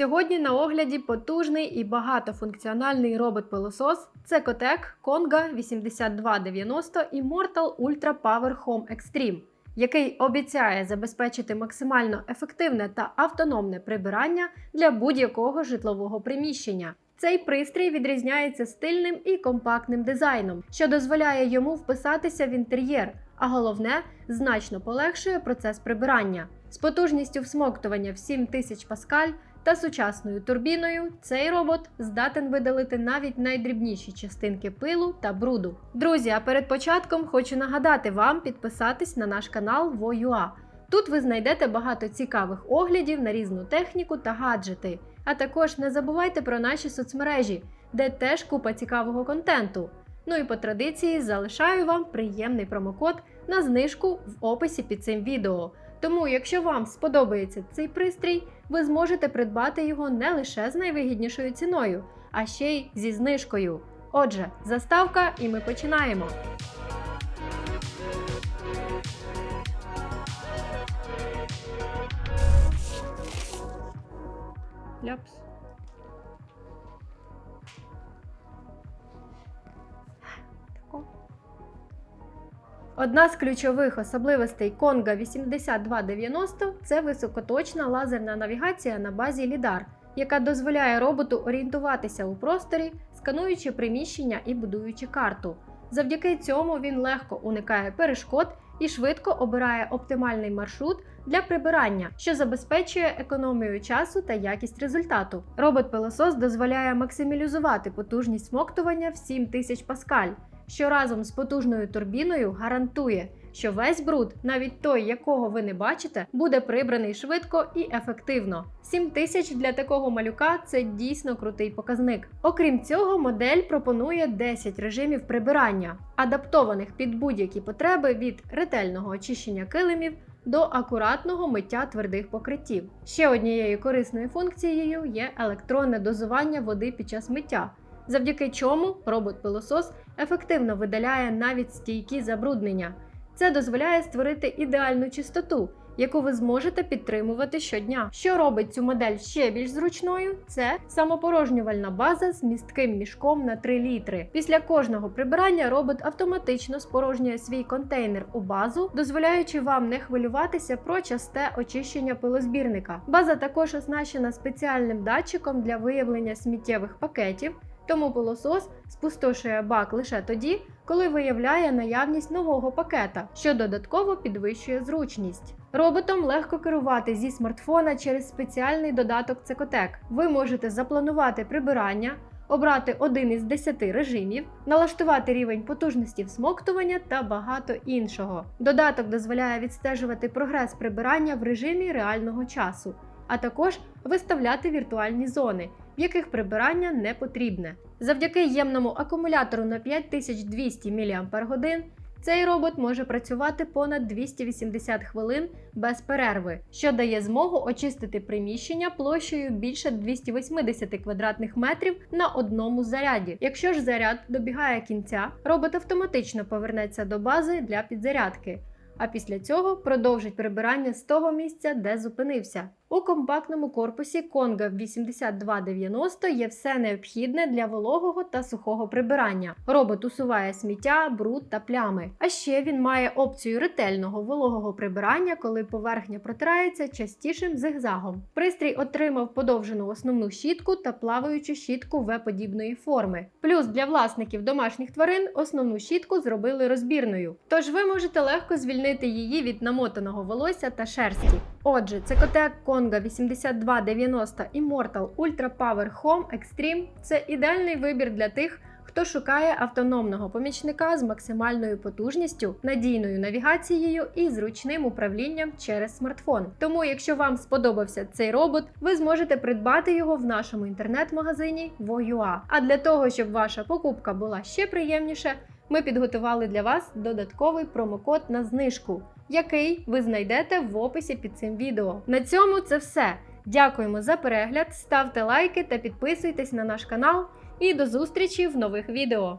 Сьогодні на огляді потужний і багатофункціональний робот-пилосос Cecotec Conga 8290 Immortal Ultra Power Home Extreme, який обіцяє забезпечити максимально ефективне та автономне прибирання для будь-якого житлового приміщення. Цей пристрій відрізняється стильним і компактним дизайном, що дозволяє йому вписатися в інтер'єр, а головне значно полегшує процес прибирання. З потужністю всмоктування в 7000 паскаль та сучасною турбіною цей робот здатен видалити навіть найдрібніші частинки пилу та бруду. Друзі, а перед початком хочу нагадати вам підписатись на наш канал Voua. Тут ви знайдете багато цікавих оглядів на різну техніку та гаджети. А також не забувайте про наші соцмережі, де теж купа цікавого контенту. Ну і по традиції залишаю вам приємний промокод на знижку в описі під цим відео. Тому, якщо вам сподобається цей пристрій, ви зможете придбати його не лише з найвигіднішою ціною, а ще й зі знижкою. Отже, заставка, і ми починаємо. Ляпс. Одна з ключових особливостей Conga 8290 це високоточна лазерна навігація на базі LiDAR, яка дозволяє роботу орієнтуватися у просторі, скануючи приміщення і будуючи карту. Завдяки цьому він легко уникає перешкод і швидко обирає оптимальний маршрут для прибирання, що забезпечує економію часу та якість результату. Робот-пилосос дозволяє максималізувати потужність смоктування в 7000 паскаль, що разом з потужною турбіною гарантує, що весь бруд, навіть той, якого ви не бачите, буде прибраний швидко і ефективно. 7000 для такого малюка це дійсно крутий показник. Окрім цього, модель пропонує 10 режимів прибирання, адаптованих під будь-які потреби від ретельного очищення килимів до акуратного миття твердих покриттів. Ще однією корисною функцією є електронне дозування води під час миття, завдяки чому робот-пилосос ефективно видаляє навіть стійкі забруднення. Це дозволяє створити ідеальну чистоту, яку ви зможете підтримувати щодня. Що робить цю модель ще більш зручною? Це самопорожнювальна база з містким мішком на 3 літри. Після кожного прибирання робот автоматично спорожнює свій контейнер у базу, дозволяючи вам не хвилюватися про часте очищення пилозбірника. База також оснащена спеціальним датчиком для виявлення сміттєвих пакетів. Тому пилосос спустошує бак лише тоді, коли виявляє наявність нового пакета, що додатково підвищує зручність. Роботом легко керувати зі смартфона через спеціальний додаток Cecotec. Ви можете запланувати прибирання, обрати один із 10 режимів, налаштувати рівень потужності всмоктування та багато іншого. Додаток дозволяє відстежувати прогрес прибирання в режимі реального часу, а також виставляти віртуальні зони яких прибирання не потрібне. Завдяки ємному акумулятору на 5200 мАч цей робот може працювати понад 280 хвилин без перерви, що дає змогу очистити приміщення площею більше 280 квадратних метрів на одному заряді. Якщо ж заряд добігає кінця, робот автоматично повернеться до бази для підзарядки. А після цього продовжить прибирання з того місця, де зупинився. У компактному корпусі Conga 8290 є все необхідне для вологого та сухого прибирання. Робот усуває сміття, бруд та плями. А ще він має опцію ретельного вологого прибирання, коли поверхня протирається частішим зигзагом. Пристрій отримав подовжену основну щітку та плаваючу щітку В-подібної форми. Плюс для власників домашніх тварин основну щітку зробили розбірною. Тож ви можете легко звільнити її від намотаного волосся та шерсті. Отже, це Cecotec Conga 8290 Immortal Ultra Power Home Extreme це ідеальний вибір для тих, хто шукає автономного помічника з максимальною потужністю, надійною навігацією і зручним управлінням через смартфон. Тому, якщо вам сподобався цей робот, ви зможете придбати його в нашому інтернет-магазині Voua. А для того, щоб ваша покупка була ще приємніше, ми підготували для вас додатковий промокод на знижку, який ви знайдете в описі під цим відео. На цьому це все. Дякуємо за перегляд, ставте лайки та підписуйтесь на наш канал. І до зустрічі в нових відео.